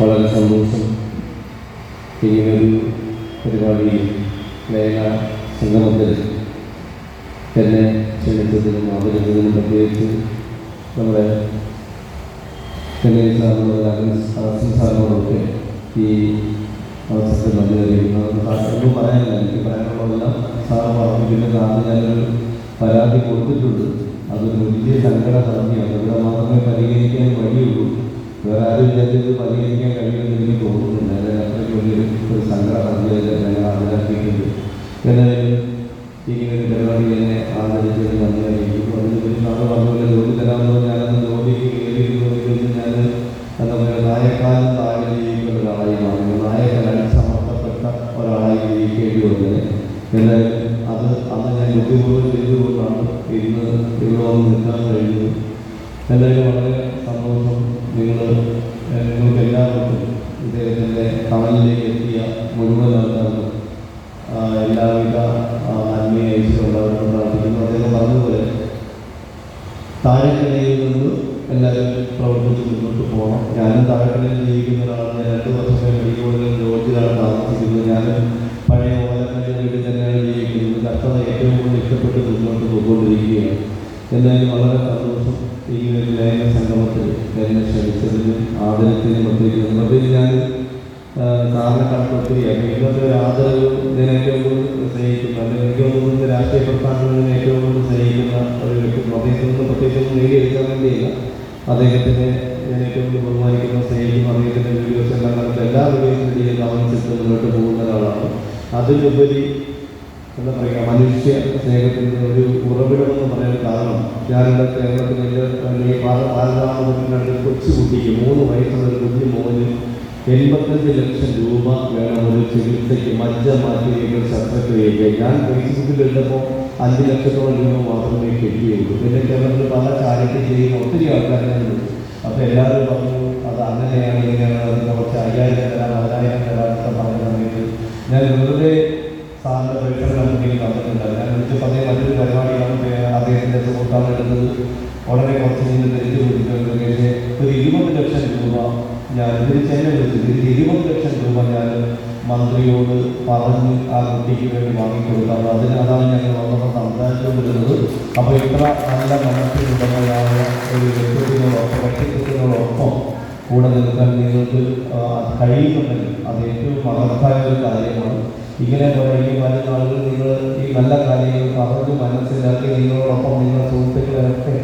വളരെ സന്തോഷം. ഇനിയൊരു പരിപാടിയിൽ ലേഖ സംഗമത്തിൽ എന്നെ ക്ഷണിച്ചതിനും ആദരിച്ചതിനും പ്രത്യേകിച്ച് നമ്മുടെ ചെന്നൈ സാറിനോട് സാറിനോടൊക്കെ ഈ അവസരത്തിൽ നന്ദി അറിയിക്കുന്നു ഒന്നും പറയാനില്ല എനിക്ക് പറയാനുള്ളതെല്ലാം സാർ പറഞ്ഞു പിന്നെ ആദ്യം ഞാനൊരു പരാതി കൊടുത്തിട്ടുണ്ട്. അതൊരു വലിയ സങ്കട സമിതിയാണ് ഇവിടെ മാത്രമേ വിചാരിച്ചത് പരിഹരിക്കാൻ കഴിയുമെന്ന് എനിക്ക് തോന്നുന്നില്ല അതായത് ഒരു സങ്കടം സമിതിയായിട്ട് ഞങ്ങൾ ആദരാക്കിയിട്ടുണ്ട് എന്തായാലും ഇങ്ങനെ ഒരു പരിപാടി എന്നെ ആദരിച്ചത് നന്ദി അറിയിക്കുന്നു. അതിന് സാറ് പറഞ്ഞ ജോലി തരാമെന്ന് ഞാനത് കയറിയിരുന്നു ഞാൻ എന്താ പറയുക നായക്കാലം താഴെ ജീവിക്കുന്ന ഒരാളായി മാറുന്നു നായക്കാലം സമർപ്പപ്പെട്ട ഒരാളായി ജീവിക്കേണ്ടി വന്നത്. എന്തായാലും അത് അന്ന് ഞാൻ ബുദ്ധിപൂർവം ചെയ്തുകൊണ്ടാണ് ഇന്ന് ഇവിടെ വന്ന് നിൽക്കാൻ കഴിഞ്ഞത്. എന്തായാലും വളരെ സന്തോഷം. ഇദ്ദേഹത്തിന്റെ കവലിലേക്ക് എത്തിയ മുഴുവൻ ആൾക്കാർക്കും എല്ലാവിധ ആത്മീയ ഐശ്വര്യമുള്ളവർക്ക് പ്രാർത്ഥിക്കുന്നു. അദ്ദേഹം പറഞ്ഞതുപോലെ താഴെക്കിടയിൽ നിന്ന് എല്ലാവരും പ്രവർത്തിച്ച് മുന്നോട്ട് പോകണം. ഞാനും താഴെക്കിടയിൽ ജീവിക്കുന്ന ഒരാളാണ്. രണ്ട് വർഷം മെഡിക്കൽ കോളേജിൽ ജോലിയിലാണ് താമസിക്കുന്നത്. ഞാനും എന്തായാലും വളരെ സന്തോഷം ഈ ഒരു ലയന സംഗമത്തിൽ എന്നെ ക്ഷണിച്ചതിനും ആദരത്തിനും പ്രത്യേകിച്ച് പ്രത്യേകിച്ച് ഞാൻ കണ്ടിട്ട് ഒത്തിരി ഇന്നത്തെ ഒരു ആദരവ് ഞാൻ ഏറ്റവും കൂടുതൽ സ്നേഹിക്കുന്ന അല്ലെങ്കിൽ എനിക്ക് തോന്നുന്നത് രാഷ്ട്രീയ പ്രസ്ഥാനങ്ങളിൽ ഏറ്റവും കൂടുതൽ സ്നേഹിക്കുന്ന ഒരു വ്യക്തിത്വം അദ്ദേഹത്തിൽ നിന്ന് പ്രത്യേകിച്ച് നേടിയെടുക്കാൻ വേണ്ടിയില്ല. അദ്ദേഹത്തിനെ ഞാൻ ഏറ്റവും കൂടുതൽ ബഹുമാനിക്കുന്ന സ്നേഹിക്കുന്ന. അദ്ദേഹത്തിന്റെ വീഡിയോസ് എല്ലാം കണ്ടിട്ട് എല്ലാ വീഡിയോസിന്റെയും ഗവൺമെന്റ് മുന്നോട്ട് പോകുന്ന ഒരാളാണ്. അതിലുപരി എന്താ പറയുക മനുഷ്യ സ്നേഹത്തിന്റെ ഒരു ഉറവിടമെന്ന് പറയാൻ കാരണം ഞാനിവിടെ കേരളത്തിലെ ഈ കൊച്ചു കൊച്ചുകുട്ടിക്ക് മൂന്ന് വയസ്സുള്ള കുഞ്ഞു മോന് എൺപത്തഞ്ച് ലക്ഷം രൂപ വേണം ഒരു ചികിത്സയ്ക്ക് മജ്ജ മാറ്റിയേക്കൽ ശസ്ത്രക്രിയയ്ക്ക്. ഞാൻ ഫേസ്ബുക്കിൽ ഇട്ടപ്പോൾ അഞ്ച് ലക്ഷത്തോളം രൂപ മാത്രമേ കിട്ടിയുള്ളൂ. പിന്നെ കേരളത്തിൽ പല ചാരിറ്റി ചെയ്യുന്ന ഒത്തിരി ആൾക്കാരുണ്ട്. അപ്പോൾ എല്ലാവരും പറഞ്ഞു അത് അങ്ങനെയാണ് ഇങ്ങനെയാണ് കുറച്ച് അയ്യായിരം നിന്ന് തിരിച്ചു കൊടുത്തിട്ടുണ്ട് പക്ഷേ ഒരു ഇരുപത് ലക്ഷം രൂപ ഞാൻ തിരിച്ച് എന്നെ വിളിച്ചു ഇരുപത് ലക്ഷം രൂപ ഞാൻ മന്ത്രിയോട് പറഞ്ഞ് ആ കുട്ടിക്ക് വേണ്ടി വാങ്ങിക്കൊടുക്കാം അതിന് അതാണ് ഞങ്ങൾ വന്നപ്പോൾ സംസാരിച്ചുകൊണ്ടിരുന്നത് അപ്പോൾ ഇത്ര നല്ല മനസ്സിലുടമയായ ഒരു വ്യക്തികളോടൊപ്പം വ്യക്തിത്വങ്ങളോടൊപ്പം കൂടെ നിൽക്കാൻ നിങ്ങൾക്ക് കഴിയുന്നുണ്ടെങ്കിൽ അത് ഏറ്റവും മഹത്തായ ഒരു കാര്യമാണ് ഇങ്ങനെ ഈ വരുന്ന ആളുകൾ നിങ്ങൾ ഈ നല്ല കാര്യങ്ങൾ പറഞ്ഞ് മനസ്സിലാക്കി നിങ്ങളോടൊപ്പം നിങ്ങളുടെ സുഹൃത്തുക്കളെയൊക്കെ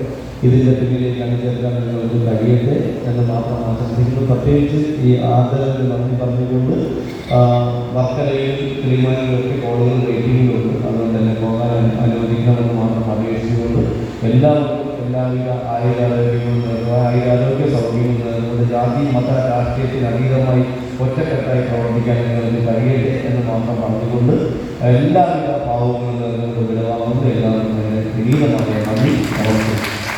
ഇതിന്റെ പിന്നിലേക്ക് അണിചേർക്കാൻ നിങ്ങൾക്ക് കഴിയട്ടെ എന്ന് മാത്രം ആശംസിക്കുന്നു പ്രത്യേകിച്ച് ഈ ആദരവിന് നന്ദി പറഞ്ഞുകൊണ്ട് വർക്കലയിൽ കിളിമാനിലൊക്കെ കോളേജിൽ വെയിറ്റിംഗിലുണ്ട് അതുകൊണ്ട് തന്നെ പോകാൻ അനുവദിക്കണമെന്ന് മാത്രം അപേക്ഷിച്ചുകൊണ്ട് എല്ലാവർക്കും എല്ലാവിധ ആയുരാരോഗ്യവും ആയുരാരോഗ്യ സൗകര്യവും നേർന്നുകൊണ്ട് ജാതി മത രാഷ്ട്രീയത്തിന് അതീതമായി ഒറ്റക്കെട്ടായി പ്രവർത്തിക്കാൻ നിങ്ങൾക്ക് കഴിയട്ടെ എന്ന് മാത്രം പറഞ്ഞുകൊണ്ട് എല്ലാവിധ പാവങ്ങളും നേർന്നുകൊണ്ട് വിടവാകുന്നത് എല്ലാവർക്കും എന്റെ വിനീതമായ